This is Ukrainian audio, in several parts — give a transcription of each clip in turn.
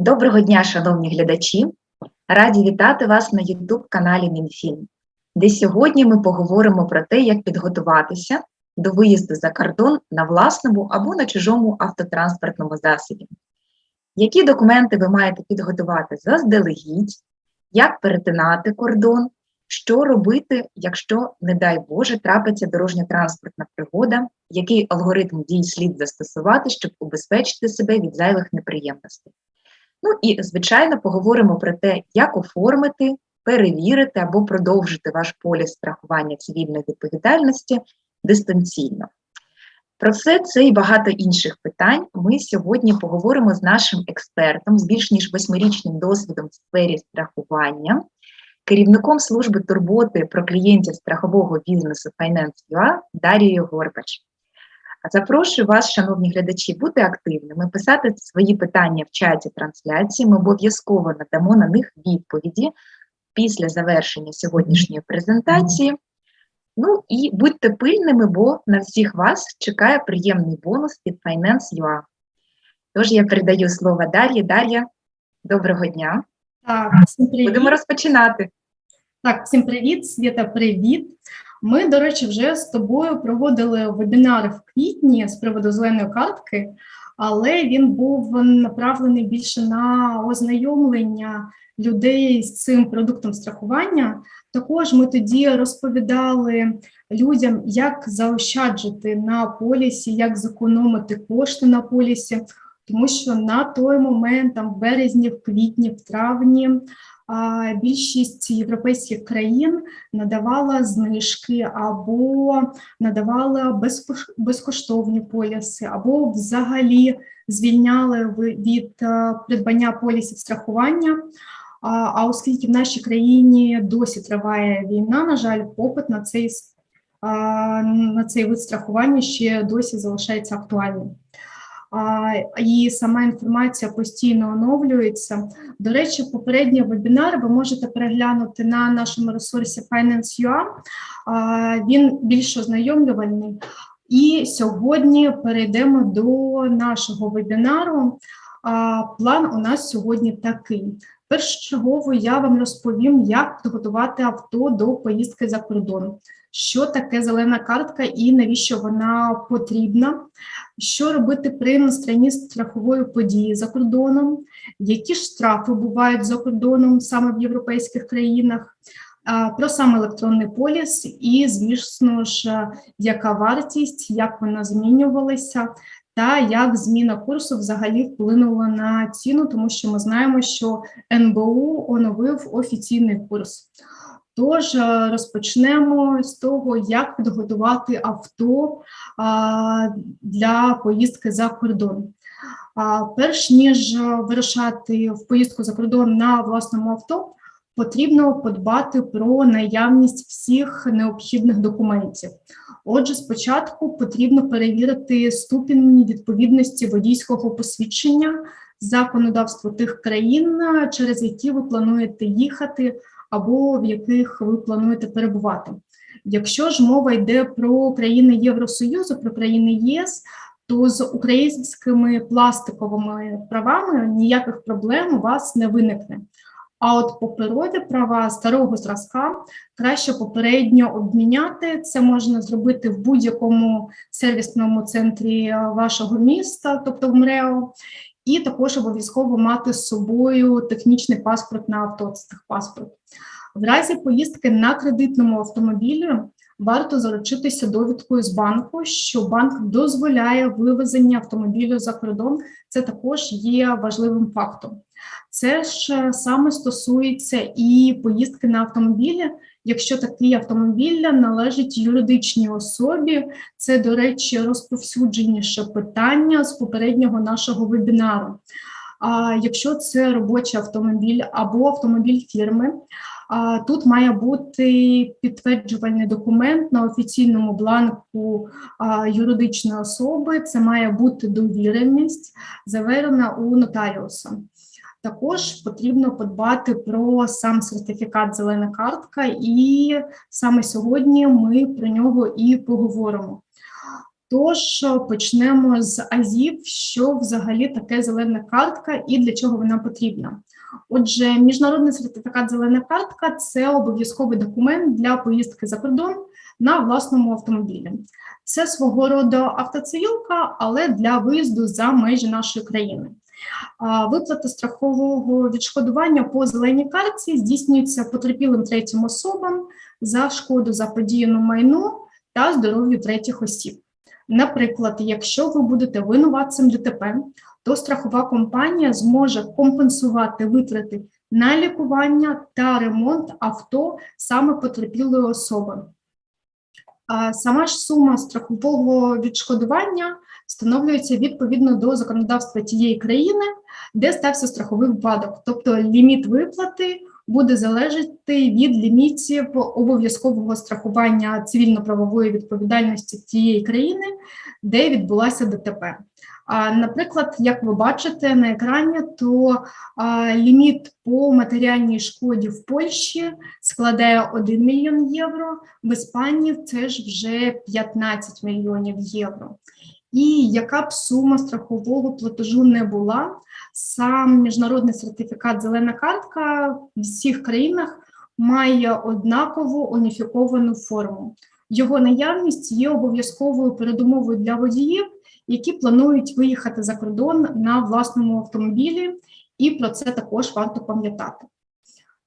Доброго дня, шановні глядачі! Раді вітати вас на YouTube-каналі Мінфін, де сьогодні ми поговоримо про те, як підготуватися до виїзду за кордон на власному або на чужому автотранспортному засобі. Які документи ви маєте підготувати заздалегідь, як перетинати кордон, що робити, якщо, не дай Боже, трапиться дорожньо-транспортна пригода, який алгоритм дій слід застосувати, щоб убезпечити себе від зайвих неприємностей. Ну і, звичайно, поговоримо про те, як оформити, перевірити або продовжити ваш поліс страхування цивільної відповідальності дистанційно. Про все це і багато інших питань ми сьогодні поговоримо з нашим експертом з більш ніж восьмирічним досвідом в сфері страхування, керівником служби турботи про клієнтів страхового бізнесу Finance.ua Дарією Горбач. Запрошую вас, шановні глядачі, бути активними, писати свої питання в чаті трансляції. Ми обов'язково надамо на них відповіді після завершення сьогоднішньої презентації. Ну і будьте пильними, бо на всіх вас чекає приємний бонус від Finance.ua. Тож я передаю слово Дар'ї. Дар'я, доброго дня. Так, всім привіт. Будемо розпочинати. Так, всім привіт, Світа, привіт. Ми, до речі, вже з тобою проводили вебінар в квітні з приводу зеленої картки, але він був направлений більше на ознайомлення людей з цим продуктом страхування. Також ми тоді розповідали людям, як заощаджити на полісі, як зекономити кошти на полісі, тому що на той момент, там в березні, в квітні, в травні. Більшість європейських країн надавала знижки або надавала безкоштовні поліси, або взагалі звільняли від придбання полісів страхування. А оскільки в нашій країні досі триває війна, на жаль, попит на цей на цей вид страхування ще досі залишається актуальним і сама інформація постійно оновлюється. До речі, попередній вебінар ви можете переглянути на нашому ресурсі Finance.ua, Він більш ознайомлювальний. І сьогодні перейдемо до нашого вебінару. План у нас сьогодні такий. Першочергово я вам розповім, як підготувати авто до поїздки за кордон що таке зелена картка і навіщо вона потрібна, що робити при настранні страхової події за кордоном, які штрафи бувають за кордоном саме в європейських країнах. Про сам електронний поліс, і, звісно ж, яка вартість, як вона змінювалася, та як зміна курсу взагалі вплинула на ціну, тому що ми знаємо, що НБУ оновив офіційний курс. Тож е, розпочнемо з того, як підготувати авто для поїздки за кордон. Перш ніж вирушати в поїздку за кордон на власному авто, потрібно подбати про наявність всіх необхідних документів. Отже, спочатку потрібно перевірити ступінь відповідності водійського посвідчення законодавству тих країн, через які ви плануєте їхати або в яких ви плануєте перебувати. Якщо ж мова йде про країни Євросоюзу, про країни ЄС, то з українськими пластиковими правами ніяких проблем у вас не виникне. А от паперові права старого зразка краще попередньо обміняти. Це можна зробити в будь-якому сервісному центрі вашого міста, тобто в МРЕО, і також обов'язково мати з собою технічний паспорт на авто, паспорт. В разі поїздки на кредитному автомобілі варто заручитися довідкою з банку, що банк дозволяє вивезення автомобілю за кордон. Це також є важливим фактом. Це ж саме стосується і поїздки на автомобілі. Якщо такий автомобіль належить юридичній особі, це, до речі, розповсюдженіше питання з попереднього нашого вебінару. А якщо це робочий автомобіль або автомобіль фірми, Тут має бути підтверджувальний документ на офіційному бланку юридичної особи. Це має бути довіреність, заверена у нотаріуса. Також потрібно подбати про сам сертифікат Зелена картка, і саме сьогодні ми про нього і поговоримо. Тож е, почнемо з азів, що взагалі таке зелена картка і для чого вона потрібна. Отже, міжнародний сертифікат зелена картка це обов'язковий документ для поїздки за кордон на власному автомобілі. Це свого роду автоцивілка, але для виїзду за межі нашої країни. Виплата страхового відшкодування по зеленій картці здійснюється потерпілим третім особам за шкоду заподіяну майну та здоров'ю третіх осіб. Наприклад, якщо ви будете винуватцем ДТП, то страхова компанія зможе компенсувати витрати на лікування та ремонт авто саме потерпілої особи. Сама ж сума страхового відшкодування встановлюється відповідно до законодавства тієї країни, де стався страховий випадок, тобто ліміт виплати буде залежати від лімітів обов'язкового страхування цивільно-правової відповідальності тієї країни, де відбулася ДТП. А, Наприклад, як ви бачите на екрані, то а, ліміт по матеріальній шкоді в Польщі складає 1 мільйон євро, в Іспанії це ж вже 15 мільйонів євро. І яка б сума страхового платежу не була, сам міжнародний сертифікат Зелена картка в всіх країнах має однакову уніфіковану форму. Його наявність є обов'язковою передумовою для водіїв, які планують виїхати за кордон на власному автомобілі, і про це також варто пам'ятати.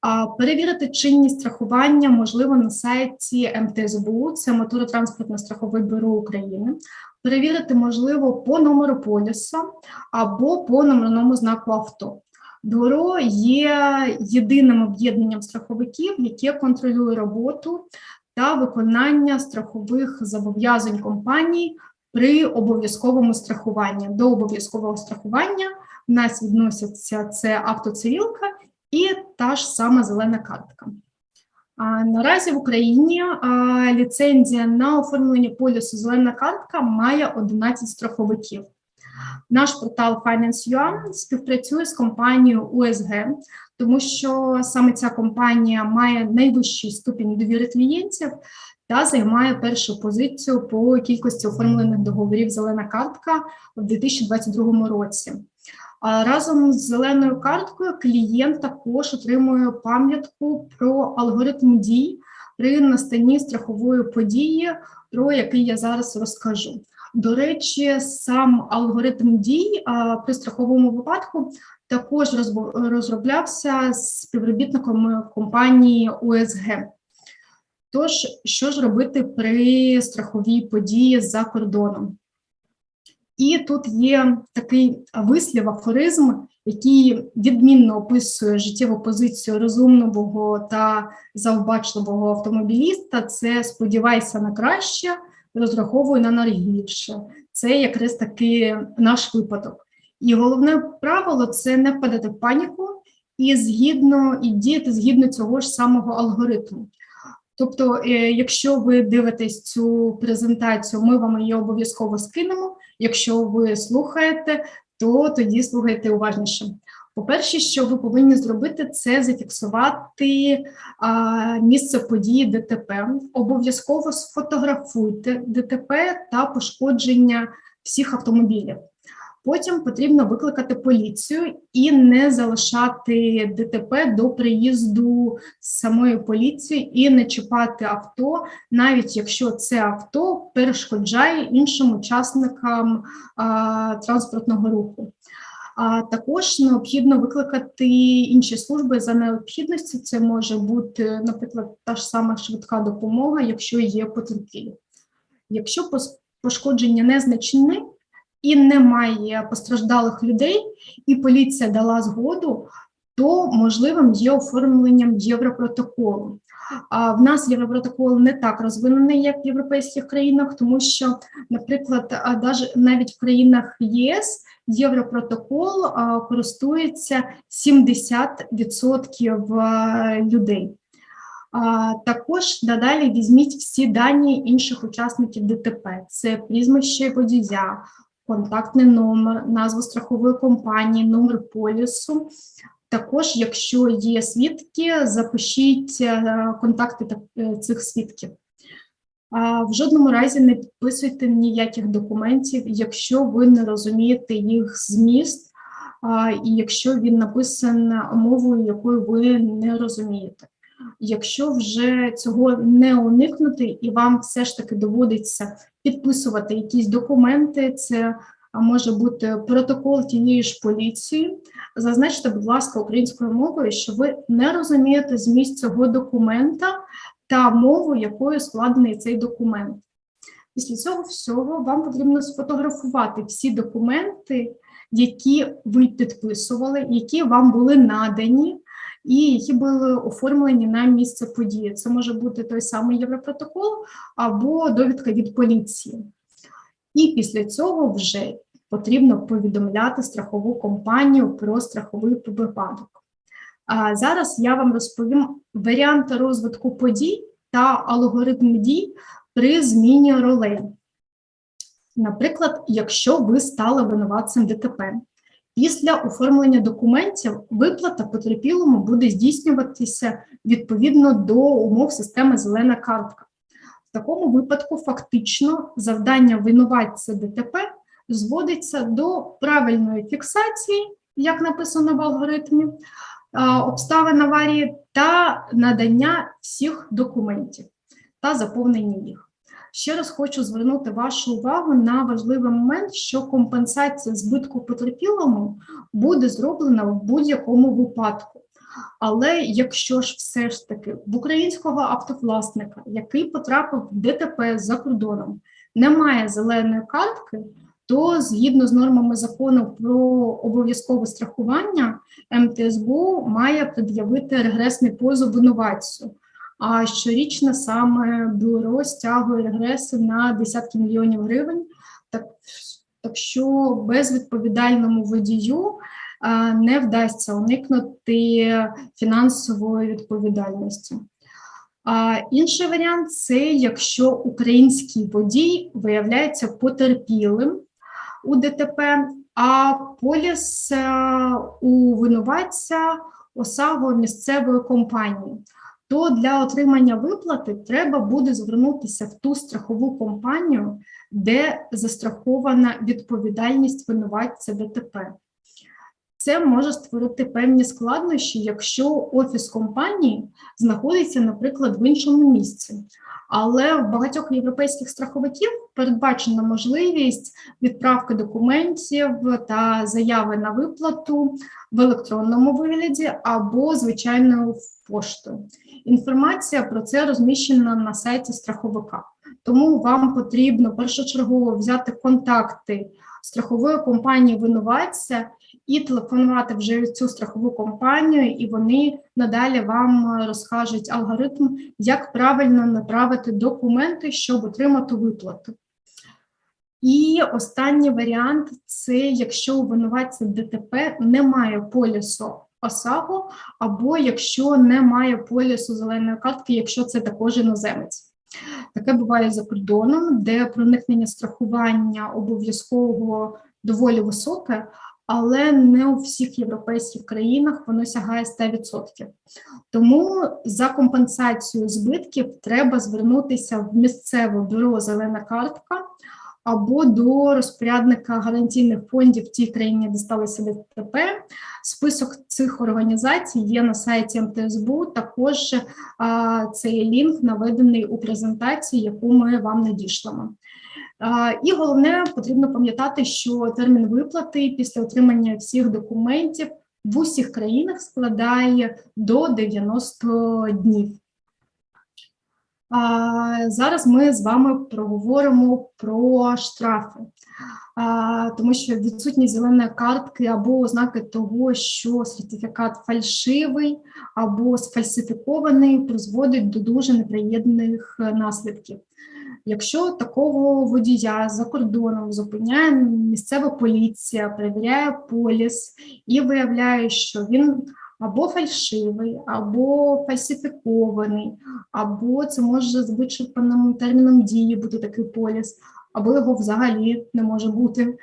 А перевірити чинність страхування можливо на сайті МТЗБУ, це моторотранспортне страхове бюро України. Перевірити можливо по номеру поліса або по номерному знаку авто. Бюро є єдиним об'єднанням страховиків, яке контролює роботу та виконання страхових зобов'язань компаній при обов'язковому страхуванні. До обов'язкового страхування в нас відносяться це автоцивілка і та ж сама зелена картка. Наразі в Україні ліцензія на оформлення полісу зелена картка має 11 страховиків. Наш портал Finance.ua співпрацює з компанією УСГ, тому що саме ця компанія має найвищий ступінь довіри клієнтів та займає першу позицію по кількості оформлених договорів зелена картка в 2022 році. Разом з зеленою карткою клієнт також отримує пам'ятку про алгоритм дій при настанні страхової події, про який я зараз розкажу. До речі, сам алгоритм дій при страховому випадку також розроблявся з співробітниками компанії УСГ. Тож, що ж робити при страховій події за кордоном? І тут є такий вислів, афоризм, який відмінно описує життєву позицію розумного та завбачливого автомобіліста. Це сподівайся на краще, розраховуй на найгірше. Це якраз таки наш випадок. І головне правило це не впадати в паніку і згідно і діяти згідно цього ж самого алгоритму. Тобто, е, якщо ви дивитесь цю презентацію, ми вам її обов'язково скинемо. Якщо ви слухаєте, то тоді слухайте уважніше. По-перше, що ви повинні зробити, це зафіксувати а, місце події ДТП. Обов'язково сфотографуйте ДТП та пошкодження всіх автомобілів. Потім потрібно викликати поліцію і не залишати ДТП до приїзду самої поліції і не чіпати авто, навіть якщо це авто перешкоджає іншим учасникам а, транспортного руху. А також необхідно викликати інші служби за необхідності. Це може бути, наприклад, та ж сама швидка допомога, якщо є потерпілі. Якщо пошкодження незначне і немає постраждалих людей, і поліція дала згоду, то можливим є оформленням Європротоколу. А в нас Європротокол не так розвинений, як в європейських країнах, тому що, наприклад, навіть в країнах ЄС Європротокол користується 70% людей. Також надалі візьміть всі дані інших учасників ДТП: це прізвище водія, контактний номер, назву страхової компанії, номер полісу. Також, якщо є свідки, запишіть е, контакти е, цих свідків. В жодному разі не підписуйте ніяких документів, якщо ви не розумієте їх зміст, і якщо він написаний мовою, якою ви не розумієте. Якщо вже цього не уникнути, і вам все ж таки доводиться підписувати якісь документи, це може бути протокол тієї ж поліції. Зазначте, будь ласка, українською мовою, що ви не розумієте зміст цього документа та мову, якою складений цей документ. Після цього всього вам потрібно сфотографувати всі документи, які ви підписували, які вам були надані, і які були оформлені на місце події. Це може бути той самий Європротокол або довідка від поліції. І після цього вже потрібно повідомляти страхову компанію про страховий випадок. А зараз я вам розповім варіанти розвитку подій та алгоритм дій при зміні ролей. Наприклад, якщо ви стали винуватцем ДТП, після оформлення документів виплата потерпілому буде здійснюватися відповідно до умов системи Зелена картка. В такому випадку фактично завдання винуватця ДТП зводиться до правильної фіксації, як написано в алгоритмі, обставин аварії та надання всіх документів та заповнення їх. Ще раз хочу звернути вашу увагу на важливий момент, що компенсація збитку потерпілому буде зроблена в будь-якому випадку. Але якщо ж все ж таки в українського автовласника, який потрапив в ДТП за кордоном, немає зеленої картки, то згідно з нормами закону про обов'язкове страхування, МТСБУ має пред'явити регресний позов винуватцю. А щорічно саме бюро стягує регреси на десятки мільйонів гривень. Так, так що безвідповідальному водію не вдасться уникнути фінансової відповідальності. А інший варіант це якщо український водій виявляється потерпілим у ДТП, а поліс у винуватця ОСАГО місцевої компанії то для отримання виплати треба буде звернутися в ту страхову компанію, де застрахована відповідальність винуватця ДТП. Це може створити певні складнощі, якщо офіс компанії знаходиться, наприклад, в іншому місці. Але в багатьох європейських страховиків передбачена можливість відправки документів та заяви на виплату в електронному вигляді або звичайною поштою. Інформація про це розміщена на сайті страховика. Тому вам потрібно першочергово взяти контакти страхової компанії винуватця і телефонувати вже цю страхову компанію, і вони надалі вам розкажуть алгоритм, як правильно направити документи, щоб отримати виплату. І останній варіант це якщо у винуватця ДТП немає полісу ОСАГО, або якщо немає полісу зеленої картки, якщо це також іноземець. Таке буває за кордоном, де проникнення страхування обов'язково доволі високе, але не у всіх європейських країнах воно сягає 100%. Тому за компенсацію збитків треба звернутися в місцеве бюро Зелена картка або до розпорядника гарантійних фондів в тій країні, де сталося ДТП. Список цих організацій є на сайті МТСБУ. Також а, цей лінк наведений у презентації, яку ми вам надішлемо. І головне, потрібно пам'ятати, що термін виплати після отримання всіх документів в усіх країнах складає до 90 днів. Зараз ми з вами проговоримо про штрафи, тому що відсутність зеленої картки або ознаки того, що сертифікат фальшивий або сфальсифікований, призводить до дуже неприємних наслідків. Якщо такого водія за кордоном зупиняє місцева поліція, перевіряє поліс і виявляє, що він або фальшивий, або фальсифікований, або це може з вичерпаним терміном дії бути такий поліс, або його взагалі не може бути.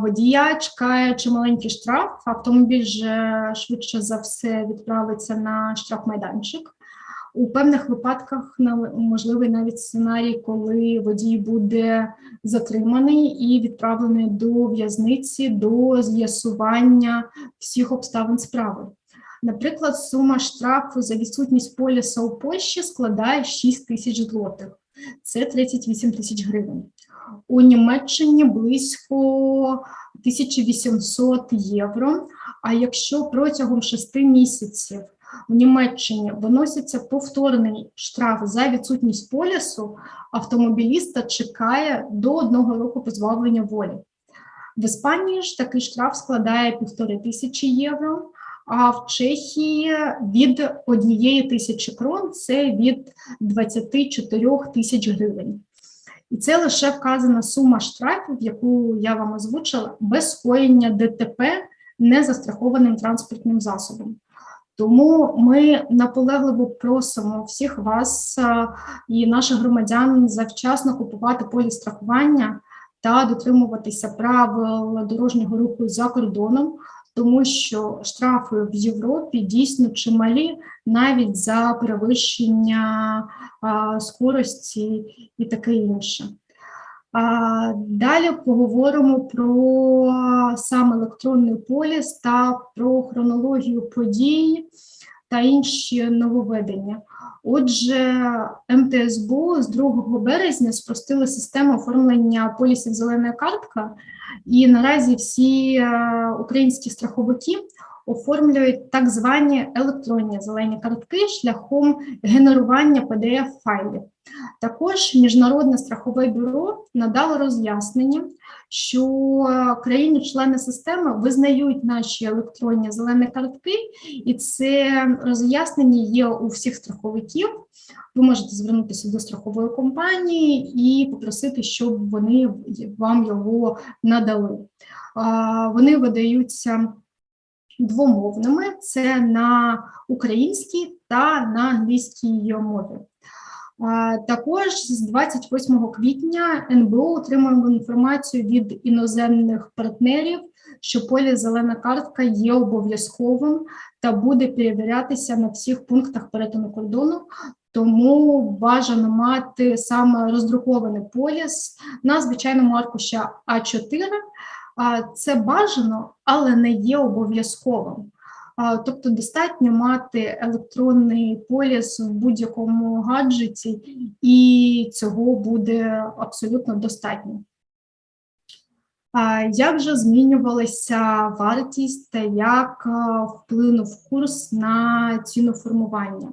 Водія чекає чи маленький штраф, автомобіль же швидше за все відправиться на штрафмайданчик. У певних випадках можливий навіть сценарій, коли водій буде затриманий і відправлений до в'язниці до з'ясування всіх обставин справи. Наприклад, сума штрафу за відсутність поліса у Польщі складає 6 тисяч злотих. Це 38 тисяч гривень. У Німеччині близько 1800 євро. А якщо протягом 6 місяців в Німеччині виноситься повторний штраф за відсутність полісу, автомобіліста чекає до одного року позбавлення волі. В Іспанії ж такий штраф складає півтори тисячі євро, а в Чехії від однієї тисячі крон це від 24 тисяч гривень. І це лише вказана сума штрафів, яку я вам озвучила, без скоєння ДТП незастрахованим транспортним засобом. Тому ми наполегливо просимо всіх вас і наших громадян завчасно купувати поліс страхування та дотримуватися правил дорожнього руху за кордоном, тому що штрафи в Європі дійсно чималі навіть за перевищення а, скорості і таке інше. А, Далі поговоримо про сам електронний поліс та про хронологію подій та інші нововведення. Отже, МТСБУ з 2 березня спростили систему оформлення полісів зелена картка, і наразі всі е, українські страховики оформлюють так звані електронні зелені картки шляхом генерування PDF-файлів. Також Міжнародне страхове бюро надало роз'яснення, що країни-члени системи визнають наші електронні зелені картки, і це роз'яснення є у всіх страховиків. Ви можете звернутися до страхової компанії і попросити, щоб вони вам його надали. Вони видаються двомовними: це на українській та на англійській мові. Також з 28 квітня НБУ отримуємо інформацію від іноземних партнерів, що поліс зелена картка є обов'язковим та буде перевірятися на всіх пунктах перетину кордону. Тому бажано мати саме роздрукований поліс на звичайному аркуші А4. Це бажано, але не є обов'язковим. Тобто достатньо мати електронний поліс в будь-якому гаджеті, і цього буде абсолютно достатньо. Як же змінювалася вартість та як вплинув курс на ціноформування?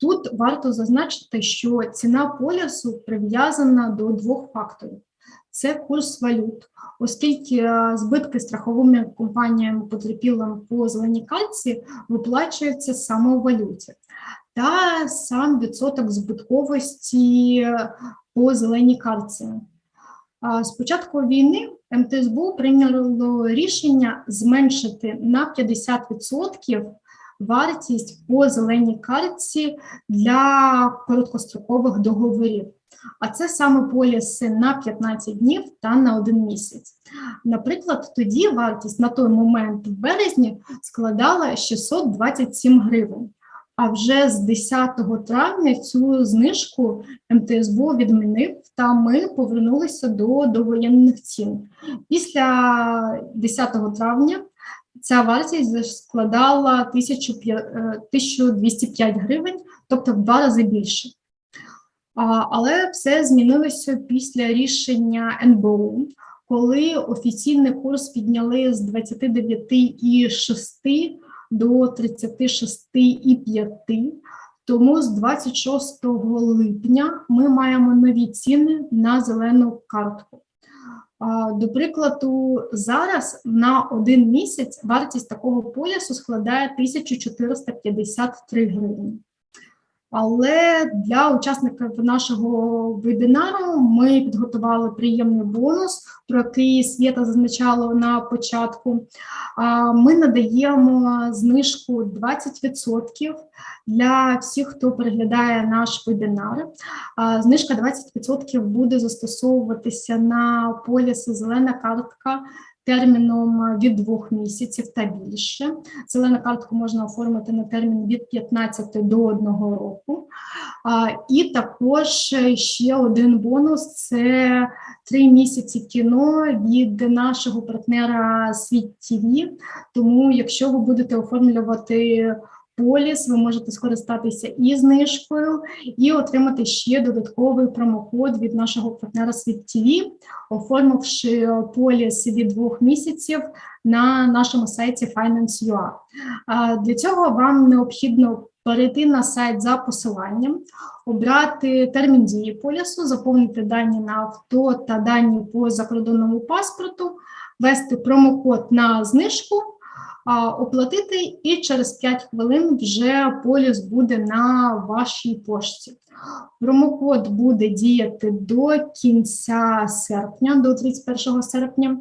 Тут варто зазначити, що ціна полісу прив'язана до двох факторів: це курс валют, оскільки е, збитки страховими компаніями потерпілим по зеленій кальці виплачуються саме у валюті, та сам відсоток збитковості по зеленій кальці. З початку війни МТСБУ прийняло рішення зменшити на 50% вартість по зеленій картці для короткострокових договорів. А це саме поліси на 15 днів та на один місяць. Наприклад, тоді вартість на той момент в березні складала 627 гривень. А вже з 10 травня цю знижку МТСБУ відмінив, та ми повернулися до довоєнних цін. Після 10 травня ця вартість складала 1205 гривень, тобто в два рази більше. Але все змінилося після рішення НБУ, коли офіційний курс підняли з 29,6 до 36,5. Тому з 26 липня ми маємо нові ціни на зелену картку. До прикладу, зараз на один місяць вартість такого полісу складає 1453 гривні. Але для учасників нашого вебінару ми підготували приємний бонус, про який Свята зазначала на початку. Ми надаємо знижку 20% для всіх, хто переглядає наш вебінар. Знижка 20% буде застосовуватися на поліси зелена картка терміном від двох місяців та більше. Зелену картку можна оформити на термін від 15 до 1 року. І також ще один бонус це три місяці кіно від нашого партнера Світ ТВ. Тому, якщо ви будете оформлювати поліс, ви можете скористатися і знижкою, і отримати ще додатковий промокод від нашого партнера Світ ТВ, оформивши поліс від двох місяців на нашому сайті Finance.ua. Для цього вам необхідно перейти на сайт за посиланням, обрати термін дії полісу, заповнити дані на авто та дані по закордонному паспорту, ввести промокод на знижку, оплатити, і через 5 хвилин вже поліс буде на вашій пошті. Промокод буде діяти до кінця серпня, до 31 серпня.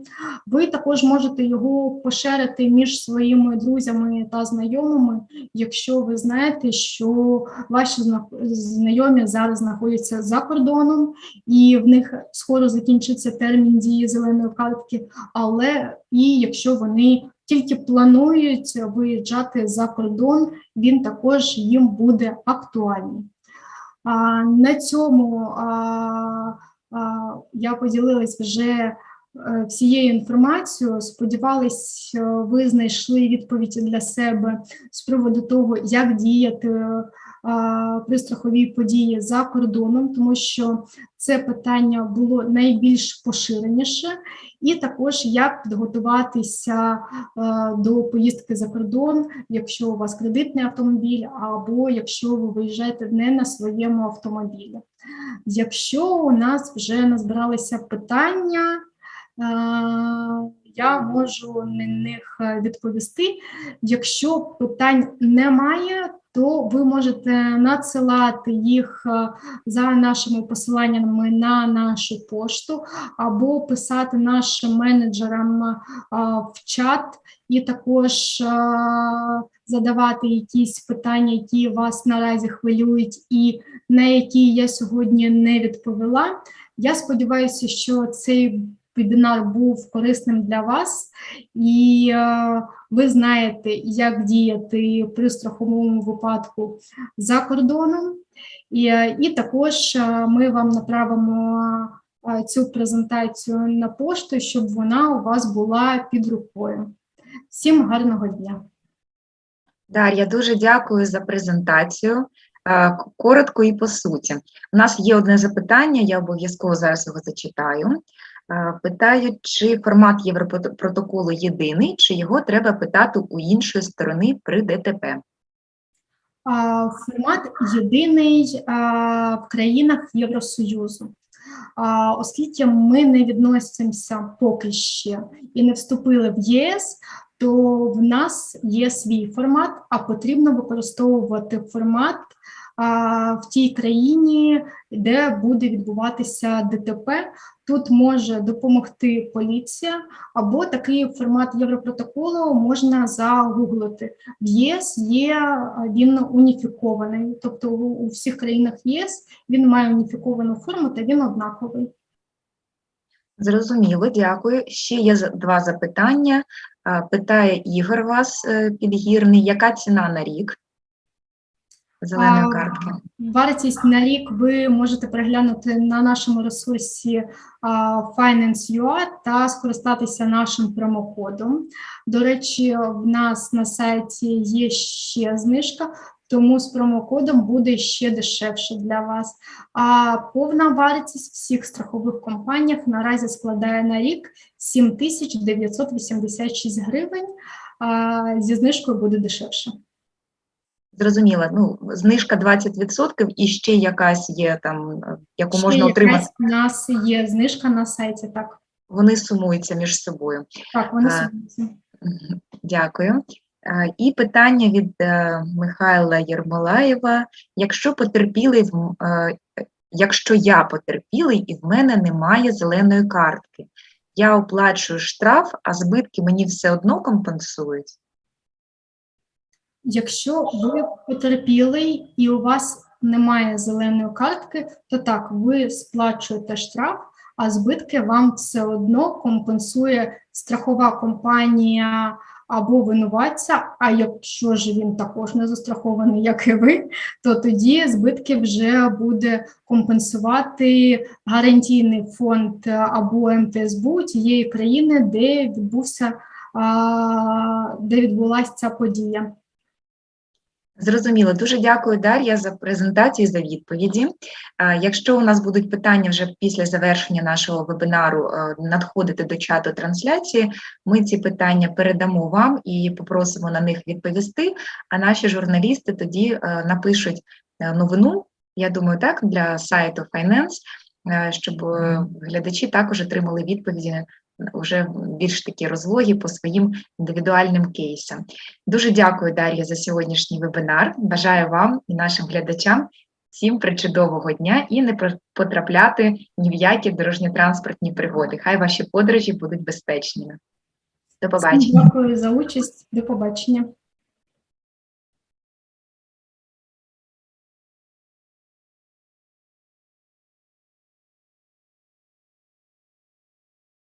Ви також можете його поширити між своїми друзями та знайомими, якщо ви знаєте, що ваші знайомі зараз знаходяться за кордоном, і в них скоро закінчиться термін дії зеленої картки, але і якщо вони тільки планують виїжджати за кордон, він також їм буде актуальний. На цьому я поділилась вже е, всією інформацією. Сподівались, е, ви знайшли відповіді для себе з приводу того, як діяти при страховій події за кордоном, тому що це питання було найбільш поширеніше, і також як підготуватися до поїздки за кордон, якщо у вас кредитний автомобіль, або якщо ви виїжджаєте не на своєму автомобілі. Якщо у нас вже назбиралися питання, я можу на них відповісти. Якщо питань немає, то ви можете надсилати їх е, за нашими посиланнями на нашу пошту або писати нашим менеджерам е, в чат і також е, задавати якісь питання, які вас наразі хвилюють, і на які я сьогодні не відповіла. Я сподіваюся, що цей вебінар був корисним для вас, і е, ви знаєте, як діяти при страховому випадку за кордоном. І, е, і також е, ми вам направимо цю презентацію на пошту, щоб вона у вас була під рукою. Всім гарного дня! Дар'я, дуже дякую за презентацію. Коротко і по суті. У нас є одне запитання, я обов'язково зараз його зачитаю. Е, Питають, чи формат Європротоколу єдиний, чи його треба питати у іншої сторони при ДТП. Формат єдиний в країнах Євросоюзу. Оскільки ми не відносимося поки ще і не вступили в ЄС, то в нас є свій формат, а потрібно використовувати формат в тій країні, де буде відбуватися ДТП. Тут може допомогти поліція, або такий формат Європротоколу можна загуглити. В ЄС є він уніфікований, тобто у, всіх країнах ЄС він має уніфіковану форму та він однаковий. Зрозуміло, дякую. Ще є два запитання. Питає Ігор вас е, підгірний, яка ціна на рік зеленої А, картки? Вартість на рік ви можете переглянути на нашому ресурсі Finance.ua та скористатися нашим промокодом. До речі, в нас на сайті є ще знижка, тому з промокодом буде ще дешевше для вас. А повна вартість всіх страхових компаніях наразі складає на рік 7986 гривень. А, зі знижкою буде дешевше. Зрозуміло, ну, знижка 20% і ще якась є там, е, яку Ще можна якась отримати. У нас є знижка на сайті. Так, Вони сумуються між собою. так, вони А, сумуються. Дякую. Е, І питання від е, Михайла Єрмолаєва. Якщо потерпілий, е, якщо я потерпілий і в мене немає зеленої картки, я оплачую штраф, а збитки мені все одно компенсують? Якщо ви потерпілий і у вас немає зеленої картки, то так, ви сплачуєте штраф, а збитки вам все одно компенсує страхова компанія або винуватця. А якщо ж він також не застрахований, як і ви, то тоді збитки вже буде компенсувати гарантійний фонд або МТСБУ тієї країни, де відбувся де відбулася ця подія. Зрозуміло. Дуже дякую, Дар'я, за презентацію за відповіді. Якщо у нас будуть питання вже після завершення нашого вебінару е, надходити до чату трансляції, ми ці питання передамо вам і попросимо на них відповісти. А наші журналісти тоді е, напишуть е, новину, я думаю, так, для сайту Finance, щоб глядачі також отримали відповіді вже більш такі розлогі по своїм індивідуальним кейсам. Дуже дякую, Дар'я, за сьогоднішній вебінар. Бажаю вам і нашим глядачам всім причудового дня і не потрапляти ні в які дорожньо-транспортні пригоди. Хай ваші подорожі будуть безпечними. До побачення. Дякую за участь. До побачення.